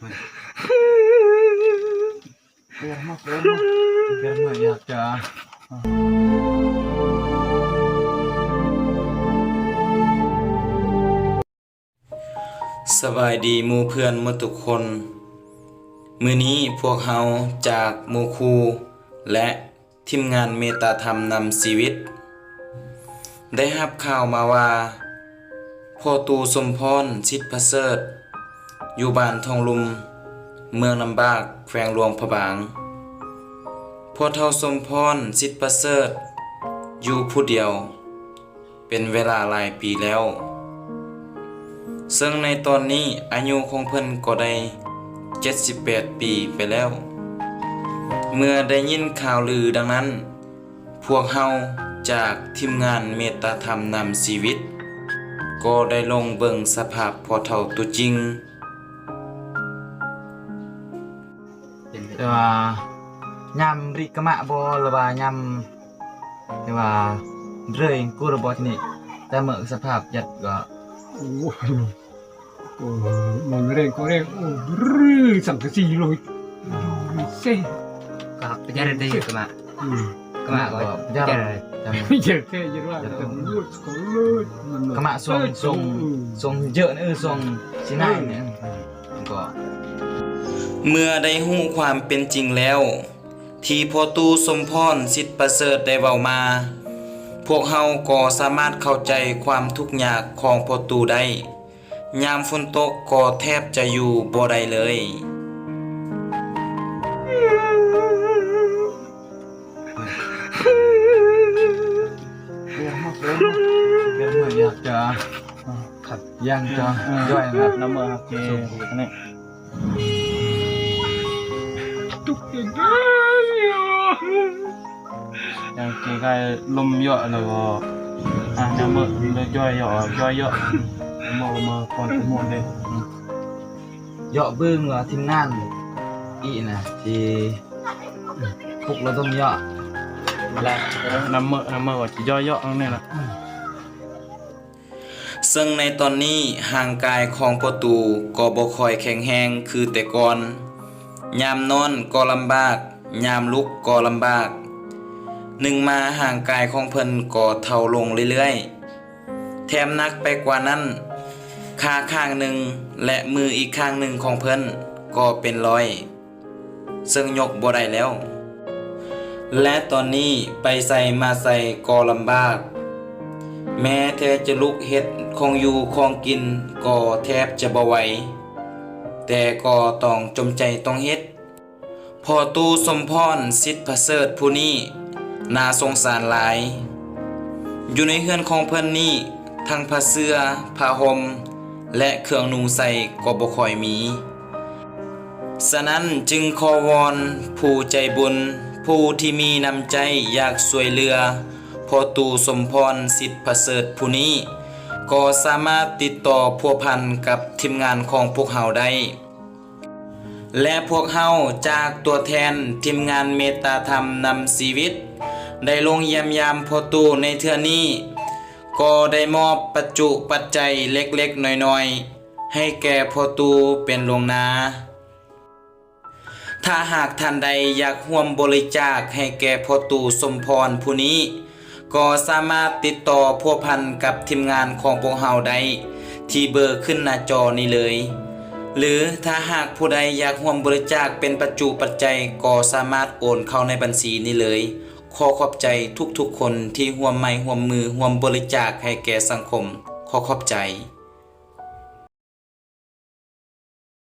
สบายดีมูเพื่อนมู่ทุกคน มือนี้พวกเฮาจากมูครูและทีมงานเมตาธรรมนำชีวิต ได้รับข่าวมาว่าพ่อตูสมพรชิดประเสริฐ อยู่บ้านทองลุม เมืองลำบากแขวงหลวงพะบางพ่อเฒ่าสมพรชิดประเสริฐ อยู่ผู้เดียว เป็นเวลาหลายปีแล้ว ซึ่งในตอนนี้อายุของเพิ่นก็ได้ 78 ปีไปแล้ว เมื่อได้ยินข่าวลือดังนั้น พวกเฮาจากทีมงานเมตตาธรรมนำชีวิต ก็ได้ลงเบิ่งสภาพพอเท่าตัวจริง แต่ว่ายำริกะมะบ่หรือว่ายำแต่ว่าเรื่อยกูระบ่ที่นี่แต่เมื่อสภาพยัดก็โอ้โหโอ้โหมันเร่งก็เร่ เลยเซ่ก็ไปจารได้อยู่กับมาอืมกับมาก็ยาจารจำไม่เจ็บแค่ยังว่าแต่ลูดก็ลูดกะมะทรงทรงทรงเยอะนี่เออทรงสินายเนี่ยก็เมื่อได้หู้ความเป็นจริงแล้ว ที่พ่อตูสมพรสิทธิประเสริฐได้เว้ามา พวกเฮาก็สามารถเข้าใจความทุกข์ยากของพ่อตูได้ ยามฝนตกก็แทบจะอยู่บ่ได้เลย biar mah biar mah biar mah ya aja. ครับ Yang cho ย่ย่ออยยนะนะน้ำมือครับเจอันนี้ตุ๊กตา อย่างเจก็ลมเยอะแล้วก็อะน้ำมือเลยย่อยเยอะย่อยเยอะมองมาก่อนขโมยเลย Dọ bưng là thiên nan Ý nè Thì Phục là tông dọ และน้ำมือน้ำมือก็จะย่อยเยอะนั่นแหละซึ่งในตอนนี้ห่างกายของพ่อตูก็บ่คอยแข็งแรงคือแต่ก่อน ยามนอนก็ลำบาก ยามลุกก็ลำบาก หนึ่งมาห่างกายของเพิ่นก็เท่าลงเรื่อยๆ แถมนักไปกว่านั้นขาข้างหนึ่งและมืออีกข้างหนึ่งของเพิ่นก็เป็นรอย ซึ่งยกบ่ได้แล้ว และตอนนี้ไปใส่มาใส่ก็ลำบาก แม้แทจะลุกเฮ็ดของอยู่ของกินก็แทบจะบ่ไหวแต่ก็ต้องจมใจต้องเฮ็ด พอตูสมพรสิทธิประเสริฐผู้นี้น่าสงสารหลาย อยู่ในเฮือนของเพิ่นนี้ทั้งผ้าเสื้อผ้าห่มและเครื่องนุ่งใส่ก็บ่ค่อยมี ฉะนั้นจึงขอวอนผู้ใจบุญ ผู้ที่มีน้ำใจอยากช่วยเหลือพอตูสมพรสิทธิประเสริฐผู้นี้ ก็สามารถติดต่อพัวพันกับทีมงานของพวกเฮาได้ และพวกเฮาจากตัวแทนทีมงานเมตตาธรรมนำชีวิต ได้ลงเยี่ยมยามพอตูในเทื่อนี้ ก็ได้มอบปัจจุปัจจัยเล็กๆน้อยๆ ให้แก่พอตูเป็นลวงนา ถ้าหากท่านใดอยากร่วมบริจาคให้แก่พอตูสมพรผู้นี้ ก็สามารถติดต่อพัวพันกับทีมงานของพวกเฮาได้ที่เบอร์ขึ้นหน้าจอนี้เลย หรือถ้าหากผู้ใดอยากห่วมบริจาคเป็นปัจจุปัจจัยก็สามารถโอนเข้าในบัญชีนี้เลย ขอขอบใจทุกๆคนที่ห่วมไม้ห่วมมือห่วมบริจาคให้แก่สังคม ขอขอบใจ